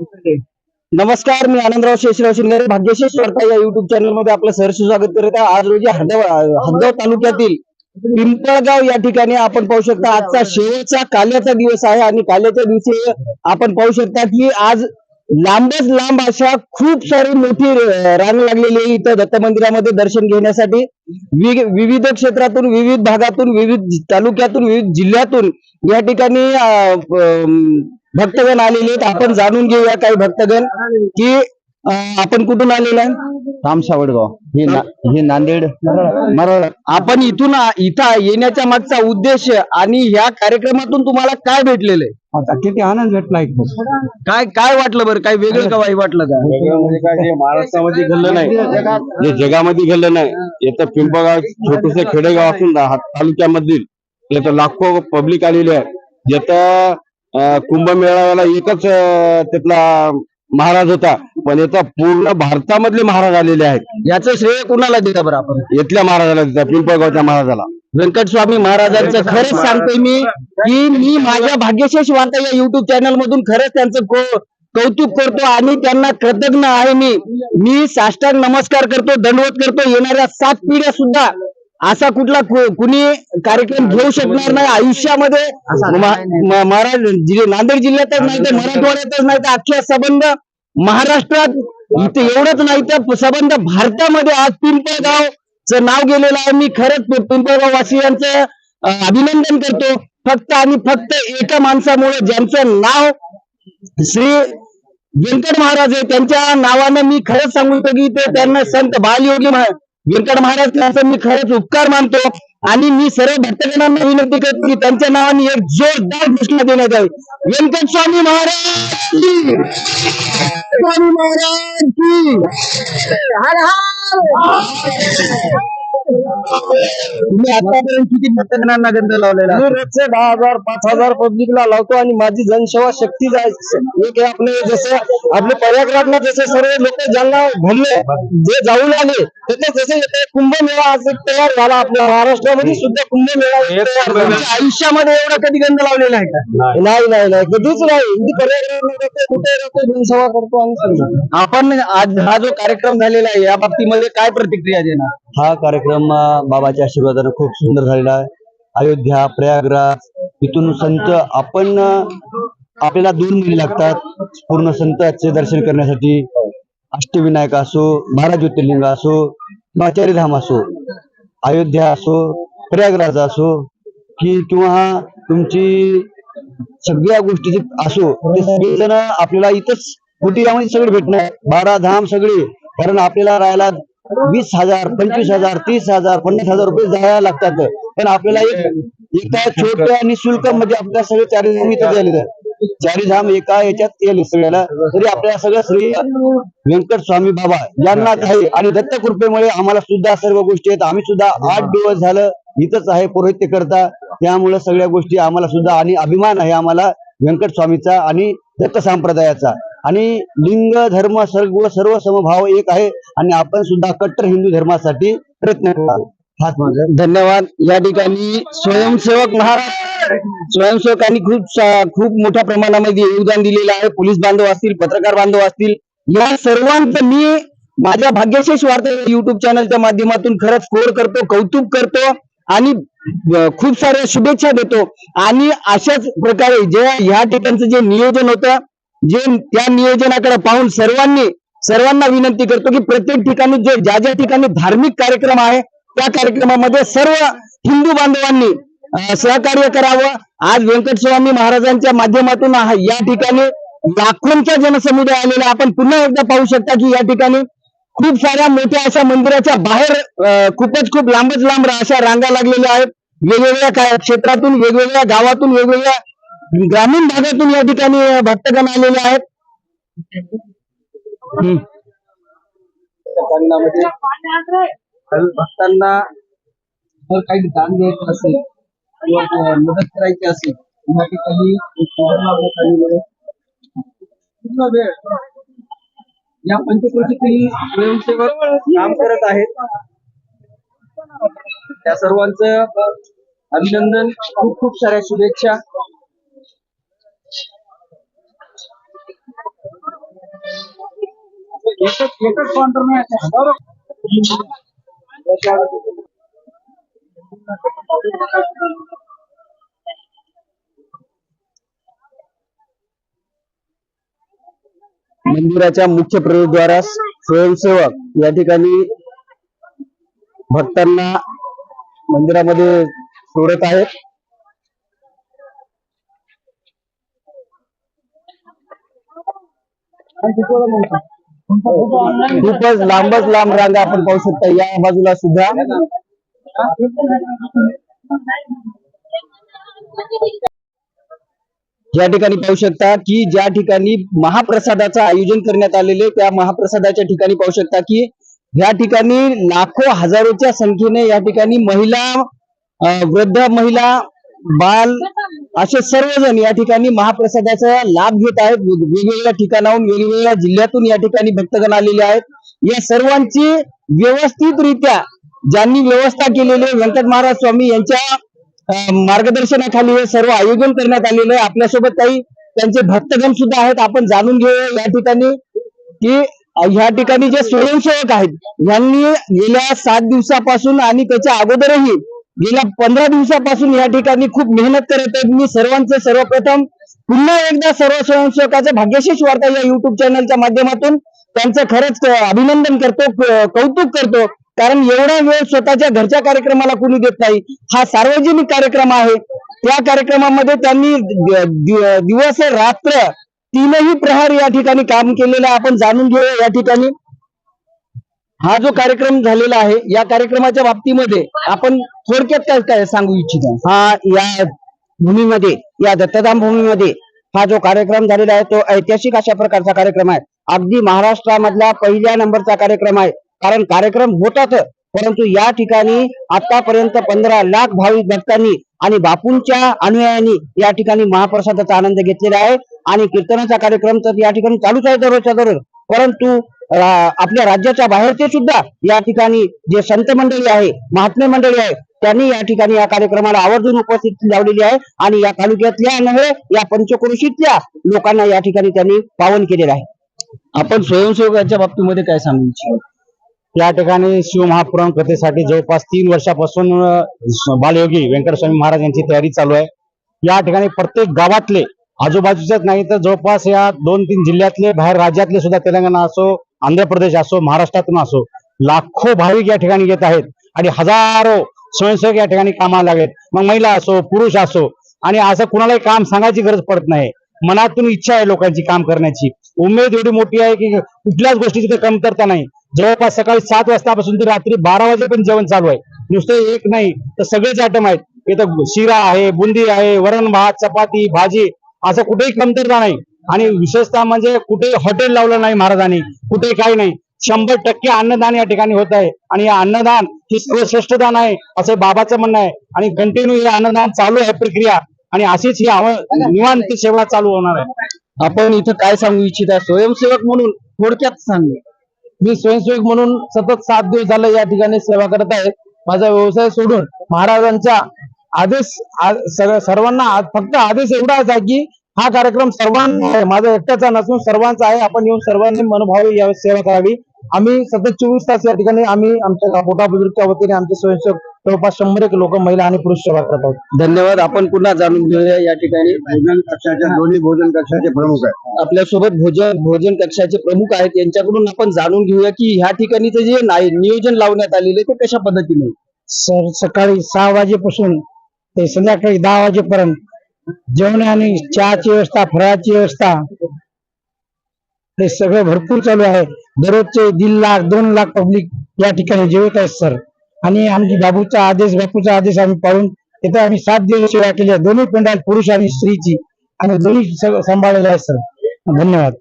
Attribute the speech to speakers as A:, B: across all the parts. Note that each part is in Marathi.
A: नमस्कार मी आनंदराव शेषराव शिंदे भाग्यशेष वार्ता या युट्यूब चॅनलमध्ये आपलं सहर्ष स्वागत करत आहे. आज रोजी हदगाव तालुक्यातील पिंपळगाव या ठिकाणी आपण पाहू शकता आजचा शेवटचा काल्याचा दिवस आहे आणि काल्याच्या दिवशी आपण पाहू शकता की आज लांबच लांब अशा खूप सारी मोठी रांग लागलेली आहे इथं दत्त मंदिरामध्ये दर्शन घेण्यासाठी. वि- विविध क्षेत्रातून विविध भागातून विविध तालुक्यातून विविध जिल्ह्यातून या ठिकाणी भक्तगण आलेले आहेत. आपण जाणून घेऊया काही भक्तगण की अं, आपण कुठून आलेला आहे
B: राम सावडगाव. हे ना हे नांदेड.
A: मरोड आपण इथून आ- इथं येण्याच्या मागचा उद्देश आणि या कार्यक्रमातून तुम्हाला काय भेटलेलं आहे?
B: आता किती आनंद भेटला इथं.
A: काय काय वाटलं बरं? काय वेगळं का वाईट वाटलं का?
C: वेगळं म्हणजे काय जे महाराष्ट्रामध्ये घडलं नाही. जे जगामध्ये घडलं नाही. इथं पिंपळगाव छोटस खेडेगाव असून हा तालुक्यामधील इथं लाखो पब्लिक आलेली आहे. जिथं अं, कुंभमेळाव्याला एकच तिथला महाराज होता. पण इथं पूर्ण भारतामधले महाराज आलेले आहेत.
A: याचं श्रेय कुणाला देता बरं आपण?
C: इथल्या महाराजाला तिथं पिंपळगावच्या महाराजाला.
A: व्यंकट स्वामी महाराजांचं खरंच सांगतोय मी की मी माझ्या भाग्यशेष वार्ता या युट्यूब चॅनल मधून खरंच त्यांचं को- कौतुक करतो आणि त्यांना कृतज्ञ आहे मी. मी साष्टांग नमस्कार करतो दंडवत करतो. येणाऱ्या सात पिढ्या सुद्धा असा कुठला कुणी कार्यक्रम घेऊ शकणार नाही आयुष्यामध्ये? महाराज नांदेड जिल्ह्यातच नाही तर मराठवाड्यातच नाही तर अख्ख्या संबंध महाराष्ट्रात इथे एवढंच नाही तर संबंध भारतामध्ये आज पिंपळगावचं नाव गेलेलं आहे. मी खरंच पिंपळगाव वासियांचं अभिनंदन करतो. फक्त आणि फक्त एका माणसामुळे ज्यांचं नाव श्री व्यंकट महाराज आहे त्यांच्या नावानं मी खरंच सांगू की ते त्यांना संत बालयोगी व्यंकट महाराज त्यांचा मी खरंच उपकार मानतो आणि मी सर्व भक्तगणांना विनंती करतो की त्यांच्या नावाने एक जोरदार घोषणा देण्यात यावी. व्यंकट स्वामी महाराज! स्वामी महाराज की हर हर! तुम्ही आतापर्यंत किती भक्तगणांना गंध लावलेला? मी रोजचे दहा हजार पाच हजार पब्लिकला लावतो आणि माझी जनसेवा शक्ती एक आपले जसे आपले पर्यावरणात जसे सर्व लोक ज्यांना घडले जे जाऊन आले त्याचे जसे कुंभमेळा आज तयार झाला आपल्या महाराष्ट्रामध्ये सुद्धा कुंभमेळा आयुष्यामध्ये एवढा कधी गंध लावलेला आहे का? नाही. नाही नाही कधीच नाही. इथे पर्यावरणात कुठे जातो जनसेवा करतो आणि आपण आज हा जो कार्यक्रम झालेला आहे या बाबतीमध्ये काय प्रतिक्रिया देणार?
B: हा कार्यक्रम बाबाच्या आशीर्वादाने खूप सुंदर झालेला आहे. अयोध्या प्रयागराज इथून संत आपण आपल्याला दोन महिने लागतात. पूर्ण संतांचे दर्शन करण्यासाठी अष्टविनायक असो बारा ज्योतिर्लिंग असो माचारी धाम असो अयोध्या असो प्रयागराज असो की किंवा तुमची सगळ्या गोष्टीची असो ते सगळेजण आपल्याला इथंच कुठे कुटीरामध्ये सगळे भेटणार बारा धाम सगळे कारण आपल्याला राहायला वीस हजार पंचवीस हजार तीस हजार पन्नास हजार रुपये जायला लागतात. पण आपल्याला एक एका छोट्या निशुल्कमध्ये आपल्याला सगळे चारी धाम इथं झाले चारी धाम एका याच्यात येईल सगळ्याला. तरी आपल्या सगळं श्री व्यंकट स्वामी बाबा यांना आहे आणि दत्त कृपेमुळे आम्हाला सुद्धा सर्व गोष्टी आहेत. आम्ही सुद्धा आठ दिवस झालं इथंच आहे पुरोहित्य करता. त्यामुळे सगळ्या गोष्टी आम्हाला सुद्धा आणि अभिमान आहे आम्हाला व्यंकट स्वामीचा आणि दत्त संप्रदायाचा. आणि लिंग धर्म सर्व सर्व समभाव एक आहे आणि आपण सुद्धा कट्टर हिंदू धर्मासाठी प्रयत्न करू हाच माझा.
A: धन्यवाद. या ठिकाणी स्वयंसेवक महाराज स्वयंसेवकांनी खूप खूप मोठ्या प्रमाणामध्ये योगदान दिलेलं आहे. पोलीस बांधव असतील पत्रकार बांधव असतील. या सर्वांचं मी माझ्या भाग्यशेष वार्ता युट्यूब चॅनलच्या माध्यमातून खरंच कोर करतो कौतुक करतो आणि खूप साऱ्या शुभेच्छा देतो. आणि अशाच प्रकारे जे ह्या ठिकाणचं जे नियोजन होतं जे त्या नियोजनाकडे पाहून सर्वांनी सर्वांना विनंती करतो की प्रत्येक ठिकाणी जे ज्या ज्या ठिकाणी धार्मिक कार्यक्रम आहे त्या कार्यक्रमामध्ये सर्व हिंदू बांधवांनी सहकार्य करावं. आज व्यंकट स्वामी महाराजांच्या माध्यमातून या ठिकाणी लाखोंचा जनसमुदाय आलेला आपण पुन्हा एकदा पाहू शकता की या ठिकाणी खूप साऱ्या मोठ्या अशा मंदिराच्या बाहेर खूपच खूप लांबच लांब अशा रांगा लागलेल्या आहेत. वेगवेगळ्या काय क्षेत्रातून वेगवेगळ्या गावातून वेगवेगळ्या ग्रामीण भागातून या ठिकाणी भक्तगण आलेले आहेत. भक्तांना जर काही दान द्यायचं असेल किंवा मदत करायची असेल या ठिकाणी पूर्ण वेळ या पंचक्रोशीतील स्वयंसेवक काम करत आहेत. त्या सर्वांचं अभिनंदन खूप खूप साऱ्या शुभेच्छा. मंदिराच्या मुख्य प्रवेशद्वारास स्वयंसेवक या ठिकाणी भक्तांना मंदिरामध्ये सोडत आहेत. खूपच लांबच लांब रांगा आपण पाहू शकता. या बाजूला सुद्धा. या ठिकाणी पाहू शकता की ज्या ठिकाणी महाप्रसादाचं आयोजन करण्यात आलेले त्या महाप्रसादाच्या ठिकाणी पाहू शकता की या ठिकाणी लाखो हजारोच्या संख्येने या ठिकाणी महिला वृद्ध महिला बाल असे सर्वजण या ठिकाणी महाप्रसादाचा लाभ घेत आहेत. वेगवेगळ्या ठिकाणाहून वेगवेगळ्या जिल्ह्यातून या ठिकाणी भक्तगण आलेले आहेत. या सर्वांची व्यवस्थितरित्या ज्यांनी व्यवस्था केलेली आहे, व्यंकट महाराज स्वामी यांच्या मार्गदर्शनाखाली हे सर्व आयोजन करण्यात आलेलं आहे. आपल्यासोबत काही त्यांचे भक्तगण सुद्धा आहेत. आपण जाणून घेऊया या ठिकाणी की या ह्या ठिकाणी जे स्वयंसेवक आहेत यांनी गेल्या सात दिवसापासून आणि त्याच्या अगोदरही गेल्या पंधरा दिवसापासून या ठिकाणी खूप मेहनत करत आहेत. मी सर्वांचे सर्वप्रथम पुन्हा एकदा सर्व स्वयंसेवकाचं भाग्यशीष वार्ता या युट्यूब चॅनलच्या माध्यमातून त्यांचं खरंच अभिनंदन करतो कौतुक करतो. कारण एवढा वेळ स्वतःच्या घरच्या कार्यक्रमाला कोणी देत नाही. हा सार्वजनिक कार्यक्रम आहे. त्या कार्यक्रमामध्ये त्यांनी दिवस रात्र तीनही प्रहार या ठिकाणी काम केलेलं आपण जाणून घेऊया या ठिकाणी. हा जो कार्यक्रम झालेला आहे या कार्यक्रमाच्या बाबतीमध्ये आपण थोडक्यात काय काय सांगू इच्छिता? हा या भूमीमध्ये या दत्तधाम भूमीमध्ये हा जो कार्यक्रम झालेला आहे तो ऐतिहासिक अशा प्रकारचा कार्यक्रम आहे. अगदी महाराष्ट्रामधला पहिल्या नंबरचा कार्यक्रम आहे. कारण कार्यक्रम होतात परंतु या ठिकाणी आतापर्यंत पंधरा लाख भाविक भक्तांनी आणि बापूंच्या अनुयायांनी या ठिकाणी महाप्रसादाचा आनंद घेतलेला आहे. आणि कीर्तनाचा कार्यक्रम तर या ठिकाणी चालूच आहे दररोजच्या दररोज. परंतु आपल्या राज्याच्या बाहेरचे सुद्धा या ठिकाणी जे संत मंडळी आहे महात्मे मंडळी आहे त्यांनी या ठिकाणी या कार्यक्रमाला आवर्जून उपस्थिती लावलेली आहे आणि या तालुक्यातल्या नव्हे या पंचक्रोशीतल्या लोकांना या ठिकाणी त्यांनी पावन केलेलं आहे. आपण स्वयंसेवकाच्या बाबतीमध्ये काय सांगू इच्छितो?
D: या ठिकाणी शिवमहापुराण कथेसाठी जवळपास तीन वर्षापासून बालयोगी व्यंकटस्वामी महाराज यांची तयारी चालू आहे. या ठिकाणी प्रत्येक गावातले आजूबाजूच्याच नाही तर जवळपास या दोन तीन जिल्ह्यातले बाहेर राज्यातले सुद्धा तेलंगणा असो आंध्र प्रदेश असो महाराष्ट्रातून असो लाखो भाविक या ठिकाणी येत आहेत आणि हजारो स्वयंसेवक या ठिकाणी कामाला लागेल मग महिला असो पुरुष असो आणि असं कुणालाही काम सांगायची गरज पडत नाही. मनातून इच्छा आहे लोकांची काम करण्याची. उमेद एवढी मोठी आहे की कुठल्याच गोष्टीची काही कमतरता नाही. जवळपास सकाळी सात वाजतापासून ते रात्री बारा वाजेपर्यंत जेवण चालू आहे. नुसतं एक नाही तर सगळेच आयटम आहेत. इथं शिरा आहे बुंदी आहे वरण भात चपाती भाजी असं कुठेही कमतरता नाही. आणि विशेषतः म्हणजे कुठेही हॉटेल लावलं नाही महाराजांनी. कुठेही काही नाही. शंभर टक्के अन्नदान या ठिकाणी होत आहे. आणि या अन्नदान हे सर्वश्रेष्ठ दान आहे असं बाबाचं म्हणणं आहे. आणि कंटिन्यू हे अन्नदान चालू आहे प्रक्रिया. आणि अशीच ही निवांत सेवा चालू होणार आहे.
A: आपण इथं काय सांगू इच्छिता? स्वयंसेवक म्हणून थोडक्यात सांगू.
D: मी स्वयंसेवक म्हणून सतत सात दिवस झालं या ठिकाणी सेवा करत आहे. माझा व्यवसाय सोडून महाराजांचा आदेश सर्वांना फक्त आदेश एवढाच आहे की हा कार्यक्रम सर्वांना आहे माझा एकट्याचा नसून सर्वांचा आहे. आपण येऊन सर्वांनी मनोभावे या सेवा करावी. आम्ही सतत चोवीस तास या ठिकाणी आम्ही आमच्या पोटा बुजुर्गच्या वतीने आमचे स्वयंसेवक जवळपास शंभर एक लोक महिला आणि पुरुष सेवा करत आहोत.
A: धन्यवाद. आपण पुन्हा जाणून घेऊया या ठिकाणी.
C: भोजन कक्षाच्या दोन्ही भोजन कक्षाचे प्रमुख आहे
A: आपल्यासोबत भोजन भोजन कक्षाचे प्रमुख आहेत. यांच्याकडून आपण जाणून घेऊया की ह्या ठिकाणी ते जे नाय- नियोजन लावण्यात आलेले ते कशा पद्धतीने?
D: सर सकाळी सहा वाजेपासून ते संध्याकाळी दहा वाजेपर्यंत. जेवण आणि चहाची व्यवस्था फळाची व्यवस्था. हे सगळं भरपूर चालू आहे. दररोजचे दीड लाख दोन लाख पब्लिक या ठिकाणी जेवत आहेत सर. आणि आमची बाबूचा आदेश बापूचा आदेश आम्ही पाळून तिथे आम्ही सात दिवस सेवा केली आहे. दोन्ही पिंडात पुरुष आणि स्त्रीची. आणि दोन्ही सांभाळलेलं आहे सर. धन्यवाद.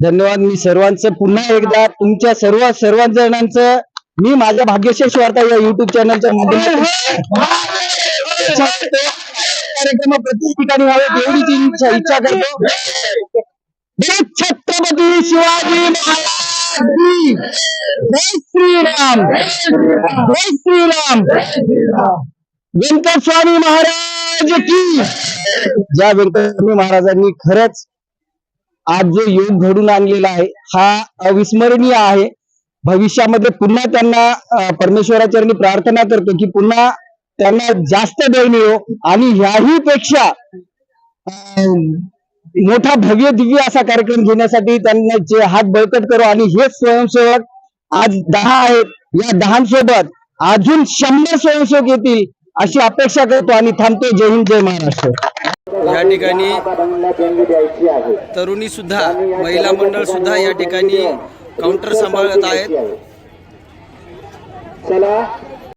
A: धन्यवाद मी सर्वांचं. पुन्हा एकदा तुमच्या सर्व सर्व जणांचं मी माझ्या भाग्यशेष वार्ता या युट्यूब चॅनलच्या माध्यमातून कार्यक्रम प्रत्येक ठिकाणी व्हावे एवढीच इच्छा इच्छा करतो. छत्रपती शिवाजी महाराज जय श्रीराम. जय श्रीराम. व्यंकट स्वामी महाराज की. ज्या व्यंकटस्वामी महाराजांनी खरंच आज जो योग घडून आणलेला आहे हा अविस्मरणीय आहे. भविष्यामध्ये पुन्हा त्यांना परमेश्वराचरणी प्रार्थना करतो की पुन्हा त्यांना जास्त वेळ मिळो आणि ह्याही पेक्षा मोठा भव्य दिव्य असा कार्यक्रम घेण्यासाठी त्यांचे हात बळकट करू. आणि हेच स्वयंसेवक आज दहा आहेत. या दहांसोबत अजून शंभर स्वयंसेवक येतील अशी अपेक्षा करतो आणि थांबतो. जय हिंद जय महाराष्ट्र.
E: या ठिकाणी तरुणी सुद्धा महिला मंडळ सुद्धा या ठिकाणी काउंटर सांभाळत आहेत.
A: चला